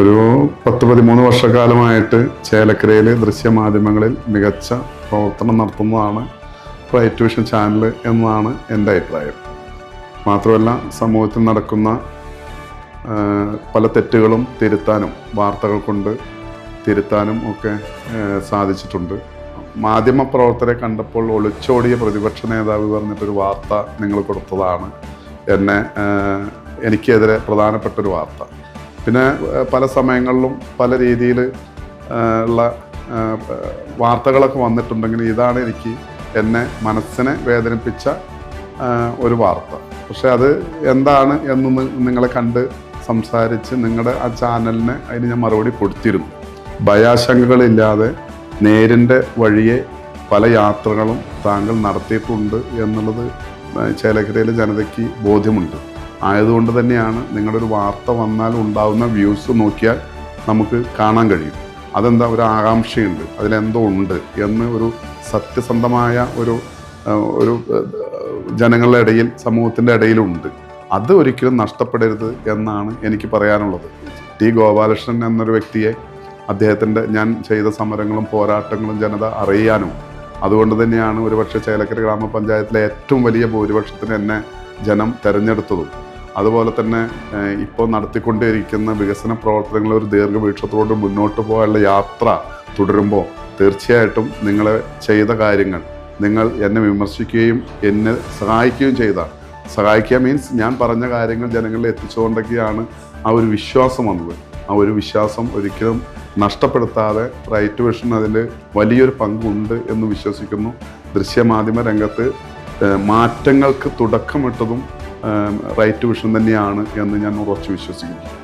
ഒരു പത്ത് പതിമൂന്ന് വർഷക്കാലമായിട്ട് ചേലക്കരയിൽ ദൃശ്യമാധ്യമങ്ങളിൽ മികച്ച പ്രവർത്തനം നടത്തുന്നതാണ് റൈറ്റ് വിഷൻ ചാനൽ എന്നാണ് എന്റെ അഭിപ്രായം. മാത്രമല്ല സമൂഹത്തിൽ നടക്കുന്ന പല തെറ്റുകളും തിരുത്താനും വാർത്തകൾ കൊണ്ട് തിരുത്താനും ഒക്കെ സാധിച്ചിട്ടുണ്ട്. മാധ്യമ പ്രവർത്തകരെ കണ്ടപ്പോൾ ഒളിച്ചോടിയ പ്രതിപക്ഷ നേതാവ് പറഞ്ഞിട്ടൊരു വാർത്ത നിങ്ങൾ കൊടുത്തതാണ്. എന്നെ എനിക്കെതിരെ പ്രധാനപ്പെട്ടൊരു വാർത്ത. പിന്നെ പല സമയങ്ങളിലും പല രീതിയിൽ ഉള്ള വാർത്തകളൊക്കെ വന്നിട്ടുണ്ടെങ്കിൽ ഇതാണ് എനിക്ക് എന്നെ മനസ്സിനെ വേദനിപ്പിച്ച ഒരു വാർത്ത. പക്ഷെ അത് എന്താണ് എന്ന് നിങ്ങളെ കണ്ട് സംസാരിച്ച് നിങ്ങളുടെ ആ ചാനലിനെ അതിന് ഞാൻ മറുപടി കൊടുത്തിരുന്നു ഭയാശങ്കകളില്ലാതെ നേരിന്റെ വഴിയെ പല യാത്രകളും താങ്കൾ നടത്തിയിട്ടുണ്ട് എന്നുള്ളത് ചേലക്കരയിലെ ജനതയ്ക്ക് ബോധ്യമുണ്ട്. ആയതുകൊണ്ട് തന്നെയാണ് നിങ്ങളുടെ ഒരു വാർത്ത വന്നാൽ ഉണ്ടാകുന്ന വ്യൂസ് നോക്കിയാൽ നമുക്ക് കാണാൻ കഴിയും. അതെന്താ ഒരു ആകാംക്ഷയുണ്ട് അതിലെന്തോ ഉണ്ട് എന്ന് ഒരു സത്യസന്ധമായ ഒരു ഒരു ജനങ്ങളുടെ ഇടയിൽ സമൂഹത്തിന്റെ ഇടയിലുണ്ട്. അത് ഒരിക്കലും നഷ്ടപ്പെടരുത് എന്നാണ് എനിക്ക് പറയാനുള്ളത്. ടി ഗോപാലകൃഷ്ണൻ എന്നൊരു വ്യക്തിയെ അദ്ദേഹത്തിന്റെ ഞാൻ ചെയ്ത സമരങ്ങളും പോരാട്ടങ്ങളും ജനത അറിയാനും അതുകൊണ്ട് തന്നെയാണ് ഒരുപക്ഷെ ചേലക്കര ഗ്രാമപഞ്ചായത്തിലെ ഏറ്റവും വലിയ ഭൂരിപക്ഷത്തിന് എന്നെ ജനം തെരഞ്ഞെടുത്തതും. അതുപോലെ തന്നെ ഇപ്പോൾ നടത്തിക്കൊണ്ടേയിരിക്കുന്ന വികസന പ്രവർത്തനങ്ങൾ ഒരു ദീർഘവീക്ഷത്തോട് മുന്നോട്ട് പോകാനുള്ള യാത്ര തുടരുമ്പോൾ തീർച്ചയായിട്ടും നിങ്ങൾ ചെയ്ത കാര്യങ്ങൾ നിങ്ങൾ എന്നെ വിമർശിക്കുകയും എന്നെ സഹായിക്കുകയും ചെയ്താണ് സഹായിക്കുക മീൻസ് ഞാൻ പറഞ്ഞ കാര്യങ്ങൾ ജനങ്ങളിൽ എത്തിച്ചുകൊണ്ടൊക്കെയാണ് ആ ഒരു വിശ്വാസം വന്നത്. ആ ഒരു വിശ്വാസം ഒരിക്കലും നഷ്ടപ്പെടുത്താതെ റൈറ്റ് വിഷൻ അതിൽ വലിയൊരു പങ്കുണ്ട് എന്ന് വിശ്വസിക്കുന്നു. ദൃശ്യമാധ്യമ രംഗത്ത് മാറ്റങ്ങൾക്ക് തുടക്കമിട്ടതും റൈറ്റ് വിഷൻ തന്നെയാണ് എന്ന് ഞാൻ ഉറച്ചു വിശ്വസിക്കുന്നു.